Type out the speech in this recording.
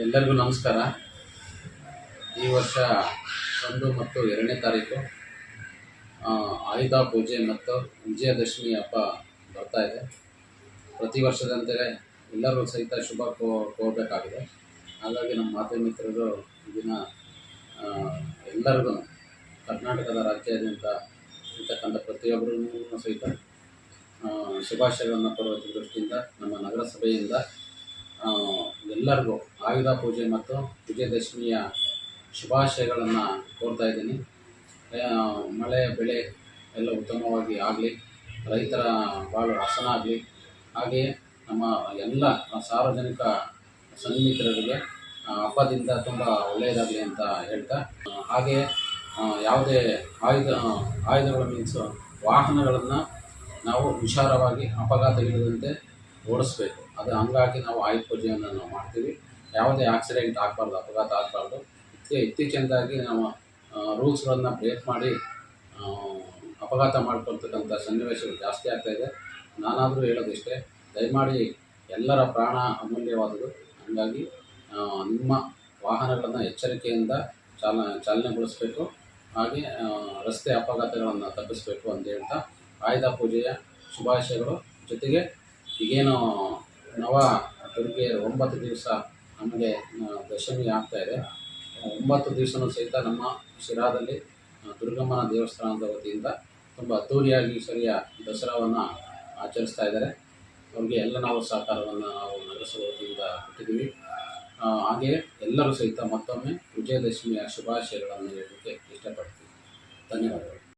ಎಲ್ಲರಿಗೂ ನಮಸ್ಕಾರ. ಈ ವರ್ಷ ಒಂದು ಮತ್ತು ಎರಡನೇ ತಾರೀಕು ಆಯುಧ ಪೂಜೆ ಮತ್ತು ವಿಜಯದಶಮಿ ಹಬ್ಬ ಬರ್ತಾ ಇದೆ. ಪ್ರತಿ ವರ್ಷದಂತೆ ಎಲ್ಲರೂ ಸಹಿತ ಶುಭ ಕೋ, ಕೋರಬೇಕಾಗಿದೆ. ಹಾಗಾಗಿ ನಮ್ಮ ಮಾಧ್ಯಮ ಮಿತ್ರರು ದಿನ ಎಲ್ಲರಿಗೂ ಕರ್ನಾಟಕದ ರಾಜ್ಯಾದ್ಯಂತ ಇರ್ತಕ್ಕಂಥ ಪ್ರತಿಯೊಬ್ಬರೂ ಸಹಿತ ಶುಭಾಶಯಗಳನ್ನು ಕೊಡುವ ದೃಷ್ಟಿಯಿಂದ, ನಮ್ಮ ನಗರಸಭೆಯಿಂದ ಎಲ್ಲರಿಗೂ ಆಯುಧ ಪೂಜೆ ಮತ್ತು ವಿಜಯದಶಮಿಯ ಶುಭಾಶಯಗಳನ್ನು ಕೋರ್ತಾ ಇದ್ದೀನಿ. ಮಳೆ, ಬೆಳೆ ಎಲ್ಲ ಉತ್ತಮವಾಗಿ ಆಗಲಿ, ರೈತರ ಬಾಳು ಹಸನ ಆಗಲಿ, ಹಾಗೆಯೇ ನಮ್ಮ ಎಲ್ಲ ಸಾರ್ವಜನಿಕ ಸನ್ನಿಹಿತರಿಗೆ ಹಬ್ಬದಿಂದ ತುಂಬ ಒಳ್ಳೆಯದಾಗಲಿ ಅಂತ ಹೇಳ್ತಾ ಹಾಗೆಯೇ ಯಾವುದೇ ಆಯುಧ ಆಯುಧಗಳು ಮೀನ್ಸ್ ವಾಹನಗಳನ್ನು ನಾವು ಹುಷಾರವಾಗಿ ಅಪಘಾತವಿಲ್ಲದಂತೆ ಓಡಿಸ್ಬೇಕು. ಅದು ಹಂಗಾಗಿ ನಾವು ಆಯುಧ ಪೂಜೆಯನ್ನು ನಾವು ಮಾಡ್ತೀವಿ. ಯಾವುದೇ ಆಕ್ಸಿಡೆಂಟ್ ಆಗಬಾರ್ದು, ಅಪಘಾತ ಆಗಬಾರ್ದು, ಇತ್ತೀ ಇತ್ತೀಚಿನದಾಗಿ ನಾವು ರೂಲ್ಸ್ಗಳನ್ನು ಬ್ರೇಕ್ ಮಾಡಿ ಅಪಘಾತ ಮಾಡಿಕೊಳ್ತಕ್ಕಂಥ ಸನ್ನಿವೇಶಗಳು ಜಾಸ್ತಿ ಆಗ್ತಾಯಿದೆ ನಾನಾದರೂ ಹೇಳೋದಿಷ್ಟೇ, ದಯಮಾಡಿ ಎಲ್ಲರ ಪ್ರಾಣ ಅಮೂಲ್ಯವಾದುದು. ಹಾಗಾಗಿ ನಿಮ್ಮ ವಾಹನಗಳನ್ನು ಎಚ್ಚರಿಕೆಯಿಂದ ಚಾಲ ಚಾಲನೆಗೊಳಿಸಬೇಕು. ಹಾಗೆ ರಸ್ತೆ ಅಪಘಾತಗಳನ್ನು ತಪ್ಪಿಸಬೇಕು ಅಂತ ಹೇಳ್ತಾ, ಆಯುಧ ಪೂಜೆಯ ಶುಭಾಶಯಗಳು. ಜೊತೆಗೆ, ಈಗೇನು ನವ ದುರ್ಗೆಯರು ಒಂಬತ್ತು ದಿವಸ ನಮಗೆ ದಶಮಿ ಆಗ್ತಾ ಇದೆ. ಒಂಬತ್ತು ದಿವಸನೂ ಸಹಿತ ನಮ್ಮ ಶಿರಾದಲ್ಲಿ ದುರ್ಗಮ್ಮನ ದೇವಸ್ಥಾನದ ವತಿಯಿಂದ ತುಂಬ ಅದ್ದೂರಿಯಾಗಿ ಸರಿಯ ದಸರಾವನ್ನು ಆಚರಿಸ್ತಾ ಇದ್ದಾರೆ. ಅವ್ರಿಗೆ ಎಲ್ಲ ನಾವು ಸಹಕಾರವನ್ನು ನಾವು ನಗರಸಭೆ ವತಿಯಿಂದ ಕೊಟ್ಟಿದ್ದೀವಿ. ಹಾಗೆಯೇ ಎಲ್ಲರೂ ಸಹಿತ ಮತ್ತೊಮ್ಮೆ ವಿಜಯದಶಮಿಯ ಶುಭಾಶಯಗಳನ್ನು ಹೇಳಲಿಕ್ಕೆ ಇಷ್ಟಪಡ್ತೀವಿ ಧನ್ಯವಾದಗಳು.